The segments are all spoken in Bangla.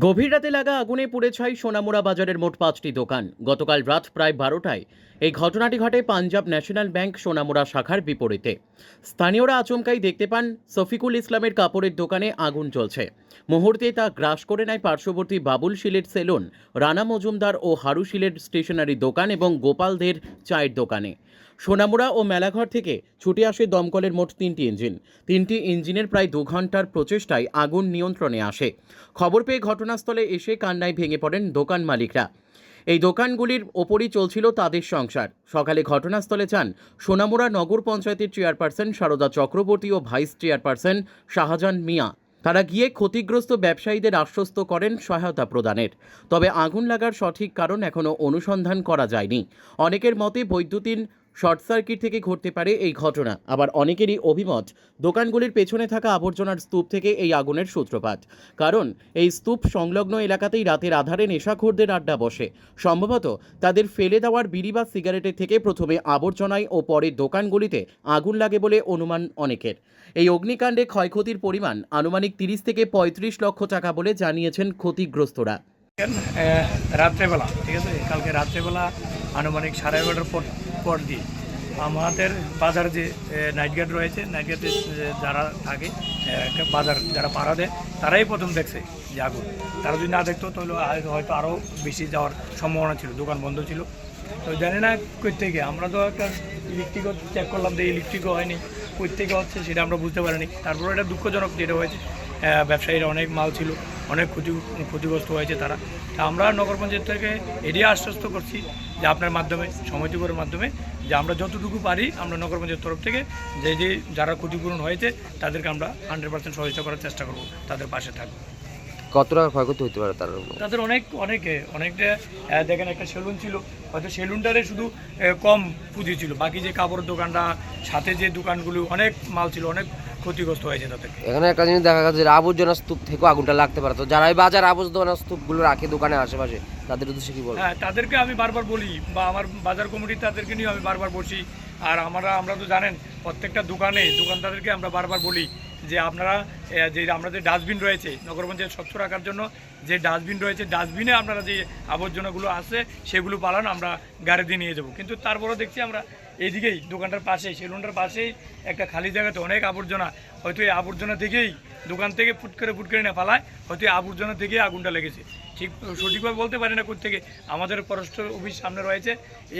গভীর রাতে লাগা আগুনে পুড়ে ছাই সোনামুড়া বাজারের মোট পাঁচটি দোকান। গতকাল রাত প্রায় বারোটায় এই ঘটনাটি ঘটে পাঞ্জাব ন্যাশনাল ব্যাংক সোনামুড়া শাখার বিপরীতে। স্থানীয়রা আচমকাই দেখতে পান সফিকুল ইসলামের কাপড়ের দোকানে আগুন জ্বলছে। মুহূর্তে তা গ্রাস করে নেয় পার্শ্ববর্তী বাবুল শিলের সেলুন, রানা মজুমদার ও হারু শিলের স্টেশনারি দোকান এবং গোপালদের চায়ের দোকানে। সোনামুড়া ও মেলাঘর থেকে ছুটে আসে দমকলের মোট তিনটি ইঞ্জিন। তিনটি ইঞ্জিনের প্রায় দু ঘণ্টার প্রচেষ্টায় আগুন নিয়ন্ত্রণে আসে। খবর পেয়ে ঘটনাস্থলে এসে কান্নায় ভেঙে পড়েন দোকান মালিকরা। এই দোকানগুলির ওপরই চলছিল তাদের সংসার। সকালে ঘটনাস্থলে যান সোনামুড়া নগর পঞ্চায়েতের চেয়ারপারসন সারদা চক্রবর্তী ও ভাইস চেয়ারপারসন শাহজাহান মিয়া। তারা গিয়ে ক্ষতিগ্রস্ত ব্যবসায়ীদের আশ্বস্ত করেন সহায়তা প্রদানের। তবে আগুন লাগার সঠিক কারণ এখনও অনুসন্ধান করা যায়নি। অনেকের মতে বৈদ্যুতিন শর্ট সার্কিট থেকে ঘটতে পারে এই ঘটনা। আবার অনেকেরই অভিমত, দোকানগুলির পেছনে থাকা আবর্জনার স্তূপ থেকে এই আগুনের সূত্রপাত। কারণ, এই স্তূপ সংলগ্ন এলাকাতেই রাতের আধারে নেশাখোরদের আড্ডা বসে। সম্ভবত, তাদের ফেলে দেওয়ার বিড়ি বা সিগারেটের থেকে প্রথমে আবর্জনায় ও পরে দোকানগুলিতে আগুন লাগে বলে অনুমান অনেকের। এই অগ্নিকাণ্ডে ক্ষয়ক্ষতির পরিমাণ আনুমানিক তিরিশ থেকে পঁয়ত্রিশ লক্ষ টাকা বলে জানিয়েছেন ক্ষতিগ্রস্তরা। রাত্রেবেলা, ঠিক আছে? কালকে রাত্রেবেলা আনুমানিক সাড়ে এগারোটার পর পর দিয়ে আমাদের বাজার যে নাইট গার্ড রয়েছে নাইট গার্ডে যারা থাকে বাজার যারা পাড়া দেয়, তারাই প্রথম দেখছে যে আগুন। তারা যদি না দেখতো, তাহলে হয়তো আরও বেশি যাওয়ার সম্ভাবনা ছিল, দোকান বন্ধ ছিল। তো জানি না থেকে আমরা তো একটা ইলেকট্রিকও চেক করলাম যে ইলেকট্রিকও হয়নি থেকে হচ্ছে সেটা আমরা বুঝতে পারিনি। তারপরে এটা দুঃখজনক যেটা হয়েছে ব্যবসায়ীরা অনেক মাল ছিল, অনেক ক্ষতি, ক্ষতিগ্রস্ত হয়েছে তারা। তা আমরা নগর পঞ্চায়েত থেকে এটাই আশ্বস্ত করছি যে আপনার মাধ্যমে সমিতিগুলোর মাধ্যমে যে আমরা যতটুকু পারি আমরা নগর পঞ্চায়েত তরফ থেকে যে যে যারা ক্ষতিপূরণ হয়েছে তাদেরকে আমরা হান্ড্রেড পার্সেন্ট সহযোগিতা করার চেষ্টা করব তাদের পাশে থাকব। কত টাকা ক্ষয়ক্ষতি হতে পারে তার তাদের অনেক অনেকে অনেকটা দেখেন একটা সেলুন ছিল হয়তো সেলুনটারে শুধু কম পুঁজি ছিল। বাকি যে কাপড়ের দোকানটা সাথে যে দোকানগুলো অনেক মাল ছিল অনেক ক্ষতিগ্রস্ত হয়েছে তাদেরকে এখানে একটা জিনিস দেখা গেছে যে আবর্জনা স্তূপ থেকেও আগুনটা লাগতে পারে। তো যারা এই বাজার আবর্জনা স্তূপগুলো রাখে দোকানের আশেপাশে তাদের উদ্দেশ্যে কি বলব? হ্যাঁ তাদেরকে আমি বারবার বলি বা আমার বাজার কমিটি তাদেরকে নিয়ে আমি বারবার বসি আর আমরা আমরা তো জানেন প্রত্যেকটা দোকানে দোকানদারদেরকে আমরা বারবার বলি যে আপনারা যে আমরা যে ডাস্টবিন রয়েছে নগর পঞ্চায়েত স্বচ্ছ রাখার জন্য যে ডাস্টবিন রয়েছে, ডাস্টবিনে আপনারা যে আবর্জনাগুলো আছে, সেগুলো পালান আমরা গাড়ি দিয়ে নিয়ে যাব। কিন্তু তারপরেও দেখছি আমরা এইদিকেই, দোকানটার পাশেই, সেলুনটার পাশেই একটা খালি জায়গাতে অনেক আবর্জনা, হয়তো এই আবর্জনা থেকেই দোকান থেকে ফুট করে ফুট করে না পালায়, হয়তো এই আবর্জনা থেকেই আগুনটা লেগেছে। ঠিক সঠিকভাবে বলতে পারি না থেকে আমাদের পররাষ্ট্র অফিস সামনে রয়েছে,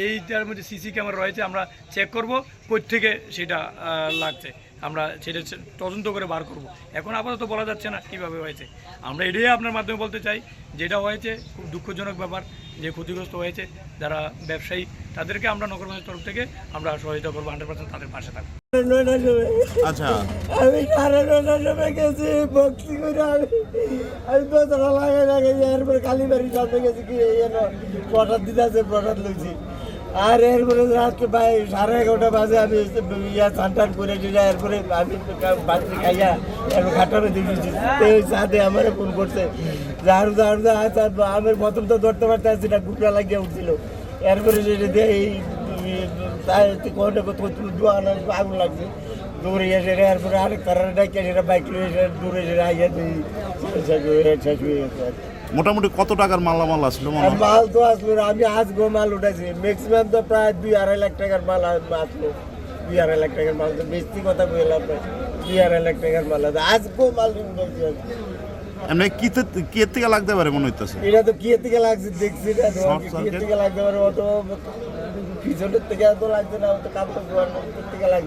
এইটার মধ্যে সিসি ক্যামেরা রয়েছে, আমরা চেক করব থেকে সেটা লাগছে। আমরা সেটা তদন্ত করে বার করব। এখন আপাতত বলা যাচ্ছে না কীভাবে হয়েছে। আমরা এটাই আপনার মাধ্যমে বলতে চাই যেটা হয়েছে খুব দুঃখজনক ব্যাপার যে ক্ষতিগ্রস্ত হয়েছে যারা ব্যবসায়ী তাদেরকে আমরা নগর পঞ্চায়েত তরফ থেকে আমরা সহায়তা করব হান্ড্রেড পার্সেন্ট তাদের পাশে থাকব। আচ্ছা। আমি সাড়ে নয়টার সময় গেছি বক্সি করে আমি দোতলা এরপরে সামনে গেছি কি যেন প্রসাদ দিতে আছে প্রসাদ লইছি। আর এরপরে রাত্রে সাড়ে এগারোটা বাজে আমি ইয়া চান টান করে দিয়ে এরপরে আমি বাড়িতে খাইয়া এরপর দিয়েছি। সাথে আমার ফোন করছে ঝাড়ু ঝাড়ু আমার প্রথম তো ধরতে পারতে আসছি না গুপড়া লাগিয়ে উঠছিল। এরপরে এই কোনটা আগুন লাগছে। দূরে এসে এরপরে আরেক কারণে ডাকে সেটা বাইক নিয়ে দূরে এসে আইয়া দিই শেষ হয়ে গেছে। মোটামুটি কত টাকার মালামাল আসলো মাল তো আসলো আমি আজ গো মাল উঠেছি ম্যাক্সিমাম তো প্রায় দুই আড়াই লাখ টাকার মাল আসলো। দুই আড়াই লাখ টাকার মাল তো বেশি কথা বললাম দুই আড়াই লাখ টাকার মাল আছে। আজ গো মাল উঠেছি আমি। এমনি কি কি থেকে লাগতে পারে মনে হইতেছে? এটা তো কি থেকে লাগছে দেখছি না। Short কি থেকে লাগতে পারে? অত পিছনের থেকে তো লাগছে না অত কাপড় থেকে লাগছে।